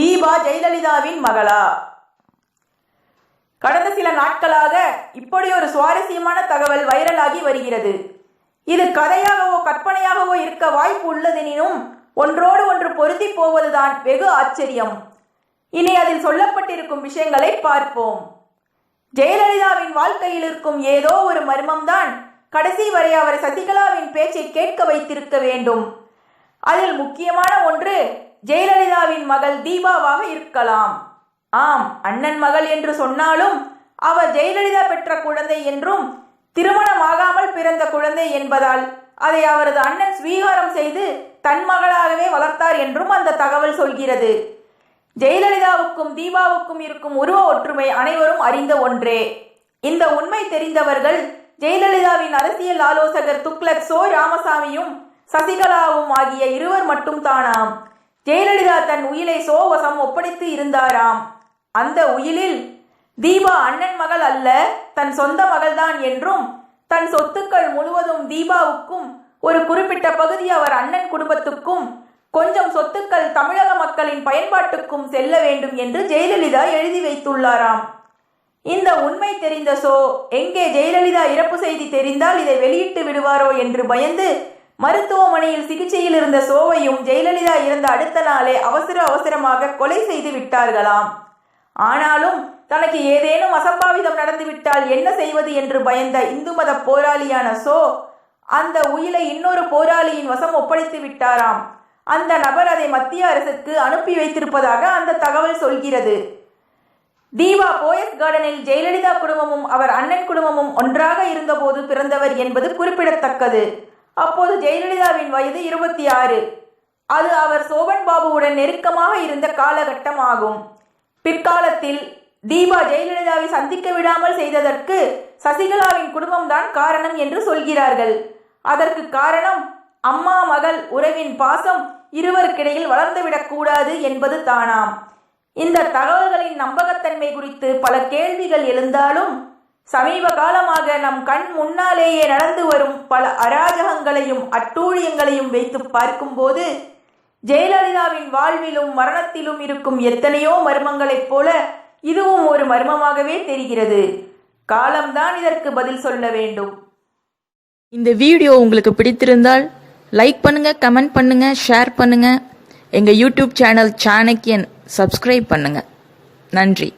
தீபா ஜெயலலிதாவின் மகளா. கடந்த சில நாட்களாக இப்படி ஒரு சுவாரஸ்யமான தகவல் வைரலாகி வருகிறது. இது கதையாகவோ கற்பனையாகவோ இருக்க வாய்ப்பு உள்ளதெனினும் ஒன்றோடு ஒன்று பொருந்தி போவதுதான் வெகு ஆச்சரியம். இனி அதில் சொல்லப்பட்டிருக்கும் விஷயங்களை பார்ப்போம். ஜெயலலிதாவின் வாழ்க்கையில் இருக்கும் ஏதோ ஒரு மர்மம்தான் கடைசி வரை அவர் சசிகலாவின் பேச்சை கேட்க வைத்திருக்க வேண்டும். அதில் முக்கியமான ஒன்று ஜெயலலிதாவின் மகள் தீபாவாக இருக்கலாம். ஆம் அண்ணன் மகள் என்று சொன்னாலும் அவர் ஜெயலலிதா பெற்ற குழந்தை என்றும் திருமணமாகாமல் பிறந்த குழந்தை என்பதால் அதை அவரது அண்ணன் ஸ்வீகாரம் செய்து தன் மகளாகவே வளர்த்தார் என்றும் அந்த தகவல் சொல்கிறது. ஜெயலலிதாவுக்கும் தீபாவுக்கும் இருக்கும் உருவ ஒற்றுமை அனைவரும் அறிந்த ஒன்றே. இந்த உண்மை தெரிந்தவர்கள் ஜெயலலிதாவின் அரசியல் ஆலோசகர் துக்ளக் சோ. ராமசாமியும் சசிகலாவும் ஆகிய இருவர் மட்டும் தானாம். ஜெயலலிதா தன் உயிலை சோவசம் ஒப்படைத்து இருந்தாராம். அந்த உயிலில் தீபா அண்ணன் மகள் அல்ல தன் சொந்த மகள்தான் என்றும் தன் சொத்துக்கள் முழுவதும் தீபாவுக்கும் ஒரு குறிப்பிட்ட பகுதி அவர் அண்ணன் குடும்பத்துக்கும் கொஞ்சம் சொத்துக்கள் தமிழக மக்களின் பயன்பாட்டுக்கும் செல்ல வேண்டும் என்று ஜெயலலிதா எழுதி வைத்துள்ளாராம். இந்த உண்மை தெரிந்த சோ எங்கே ஜெயலலிதா இறப்பு செய்தி தெரிந்தால் இதை வெளியிட்டு விடுவாரோ என்று பயந்து மருத்துவமனையில் சிகிச்சையில் இருந்த சோவையும் ஜெயலலிதா இருந்த அடுத்த நாளே அவசர அவசரமாக கொலை செய்து விட்டார்களாம். ஆனாலும் தனக்கு ஏதேனும் அசம்பாவிதம் நடந்துவிட்டால் என்ன செய்வது என்று பயந்த இந்து மத போராளியான சோ அந்த உயிலை இன்னொரு போராளியின் வசம் ஒப்படைத்து விட்டாராம். அந்த நபர் அதை மத்திய அரசுக்கு அனுப்பி வைத்திருப்பதாக அந்த தகவல் சொல்கிறது. தீபா போயஸ் கார்டனில் ஜெயலலிதா குடும்பமும் அவர் அண்ணன் குடும்பமும் ஒன்றாக இருந்தபோது பிறந்தவர் என்பது குறிப்பிடத்தக்கது. அப்போது ஜெயலலிதாவின் வயது இருபத்தி ஆறு அது அவர் சோபன் பாபுவுடன் நெருக்கமாக இருந்த காலகட்டம் ஆகும் பிற்காலத்தில் தீபா ஜெயலலிதாவை சந்திக்க விடாமல் செய்ததற்கு சசிகலாவின் குடும்பம்தான் காரணம் என்று சொல்கிறார்கள். அதற்கு காரணம் அம்மா மகள் உறவின் பாசம் இருவருக்கிடையில் வளர்ந்துவிடக் கூடாது என்பது தானாம். இந்த தகவல்களின் நம்பகத்தன்மை குறித்து பல கேள்விகள் எழுந்தாலும் சமீப காலமாக நம் கண் முன்னாலேயே நடந்து வரும் பல அராஜகங்களையும் அட்டூழியங்களையும் வைத்து பார்க்கும்போது ஜெயலலிதாவின் வாழ்விலும் மரணத்திலும் இருக்கும் எத்தனையோ மர்மங்களைப் போல இதுவும் ஒரு மர்மமாகவே தெரிகிறது. காலம்தான் இதற்கு பதில் சொல்ல வேண்டும். இந்த வீடியோ உங்களுக்கு பிடித்திருந்தால் லைக் பண்ணுங்க கமெண்ட் பண்ணுங்க ஷேர் பண்ணுங்க. எங்க யூடியூப் சேனல் சாணக்கியன் சப்ஸ்கிரைப் பண்ணுங்க. நன்றி.